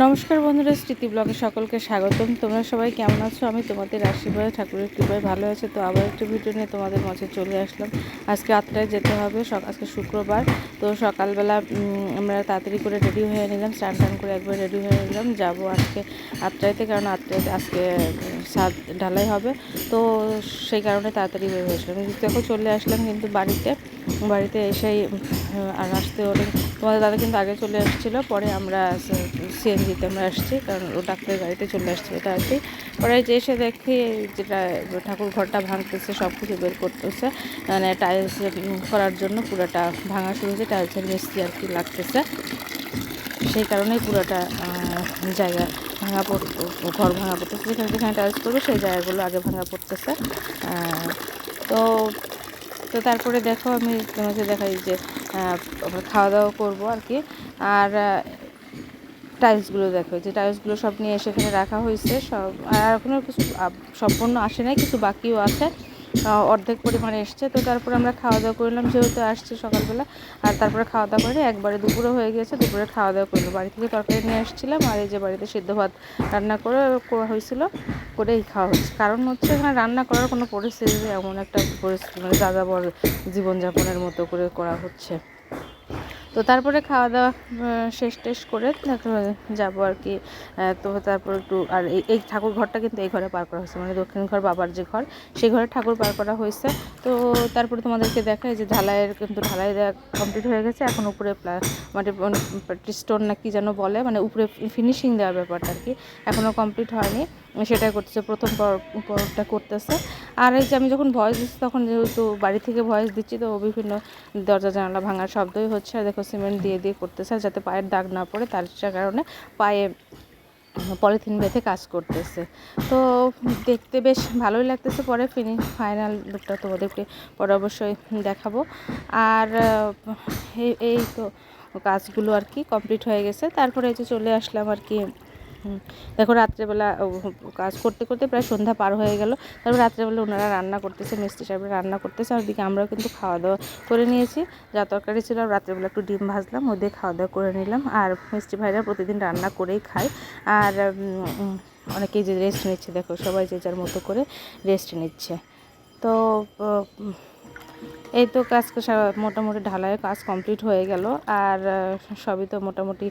নমস্কার বন্ধুরা, স্মৃতি ব্লগে সকলকে স্বাগতম। তোমরা সবাই কেমন আছো? আমি তোমাদের আশীর্বাদ, ঠাকুরের কৃপায় ভালো আছে। তো আবার একটু ভিডিও নিয়ে তোমাদের মাঝে চলে আসলাম। আজকে আটটায় যেতে হবে আজকে শুক্রবার। তো সকালবেলা আমরা তাড়াতাড়ি করে রেডি হয়ে নিলাম স্নান টান করে একবার রেডি হয়ে নিলাম। যাব আজকে আটটাইতে কারণ আটটাইতে আজকে ছাদ ঢালাই হবে। তো সেই কারণে তাড়াতাড়ি বের হয়েছিলাম দেখো চলে আসলাম কিন্তু বাড়িতে বাড়িতে এসেই আর আসতে হলে তোমাদের দাদা কিন্তু আগে চলে আসছিল, পরে আমরা সিএনজিতে আমরা আসছি, কারণ ও ডাক্তারের গাড়িতে চলে আসছিল তাড়াতাড়ি। পরে যে এসে দেখি যেটা ঠাকুর ঘরটা ভাঙতেছে সব কিছু বের করতেছে মানে টাইলস করার জন্য পুরোটা ভাঙা শুরু হয়েছে টাইলসের মিস্ত্রি আর কি লাগতেছে। সেই কারণেই পুরোটা জায়গা ভাঙা পড়তো, ঘর ভাঙা পড়তেছে যেখানে যেখানে টাইলস করবে সেই জায়গাগুলো আগে ভাঙা পড়তেছে। তো তো তারপরে দেখো আমি তোমাকে দেখাই যে খাওয়া দাওয়া করব আর কি। আর টাইলসগুলো দেখো যে টাইলসগুলো সব নিয়ে এসে এখানে রাখা হয়েছে, সব, আর এখনও কিছু সম্পূর্ণ আসে নাই, কিছু বাকিও আছে। অর্ধেক পরিমাণে এসছে। তো তারপর আমরা খাওয়া দাওয়া করলাম যেহেতু আসছে সকালবেলা। আর তারপরে খাওয়া দাওয়া করে একবারে দুপুরে হয়ে গেছে দুপুরে খাওয়া দাওয়া করল বাড়ি থেকে তরকারি নিয়ে এসেছিলাম আর এই যে বাড়িতে সিদ্ধ ভাত রান্না করে করা হয়েছিল, করেই খাওয়া হচ্ছে কারণ হচ্ছে এখানে রান্না করার কোনো পরিস্থিতি এমন একটা পরিস্থিতি মানে যাযাবর জীবনযাপনের মতো করে করা হচ্ছে। তো তারপরে খাওয়া দাওয়া শেষ টেস করে যাব আর কি। তো তারপর একটু, আর এই ঠাকুর ঘরটা কিন্তু এই ঘরে পার করা হয়েছে। মানে দক্ষিণ ঘর, বাবার যে ঘর, সেই ঘরে ঠাকুর পার করা হয়েছে। তো তারপরে তোমাদেরকে দেখায় যে ঢালাইয়ের কিন্তু ঢালাই কমপ্লিট হয়ে গেছে। এখন উপরে মানে স্টোন না কি যেন বলে মানে উপরে ফিনিশিং দেওয়ার ব্যাপারটা আর কি। এখনও কমপ্লিট হয়নি। সেটাই করতেছে, প্রথম পর- পরটা করতেছে। আর এই যে আমি যখন ভয়েস দিচ্ছি, তখন যেহেতু বাড়ি থেকে ভয়েস দিচ্ছি, তো বিভিন্ন দরজা, জানালা ভাঙার শব্দই হচ্ছে। আর দেখো সিমেন্ট দিয়ে দিয়ে করতেছে, যাতে পায়ের দাগ না পড়ে, তার কারণে পায়ে পলিথিন বেঁধে কাজ করতেছে। তো দেখতে বেশ ভালোই লাগতেছে। পরে ফিনিশ ফাইনাল লুকটা তোমাদেরকে পরে অবশ্যই দেখাবো। আর এই তো কাজগুলো আর কি কমপ্লিট হয়ে গেছে। তারপরে এই যে চলে আসলাম আর কি দেখো, রাত্রেবেলা কাজ করতে করতে প্রায় সন্ধ্যা পার হয়ে গেল। তারপর রাত্রেবেলা ওনারা রান্না করতেছে, মিস্ত্রি সাহেবরা রান্না করতেছে। ওদিকে আমরাও কিন্তু খাওয়া দাওয়া করে নিয়েছি। যা তরকারি ছিল রাত্রেবেলা একটু ডিম ভাজলাম ওদের খাওয়া দাওয়া করে নিলাম। আর মিষ্টি ভাইরা প্রতিদিন রান্না করেই খায়। আর অনেকেই যে রেস্ট নিচ্ছে, দেখো, সবাই যে যার মতো করে রেস্ট নিচ্ছে। তো এই তো কাজ মোটামুটি ঢালাইয়ের কাজ কমপ্লিট হয়ে গেল, আর সবই তো মোটামুটি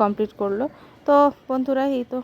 কমপ্লিট করল। তো বন্ধুরা, এই তো।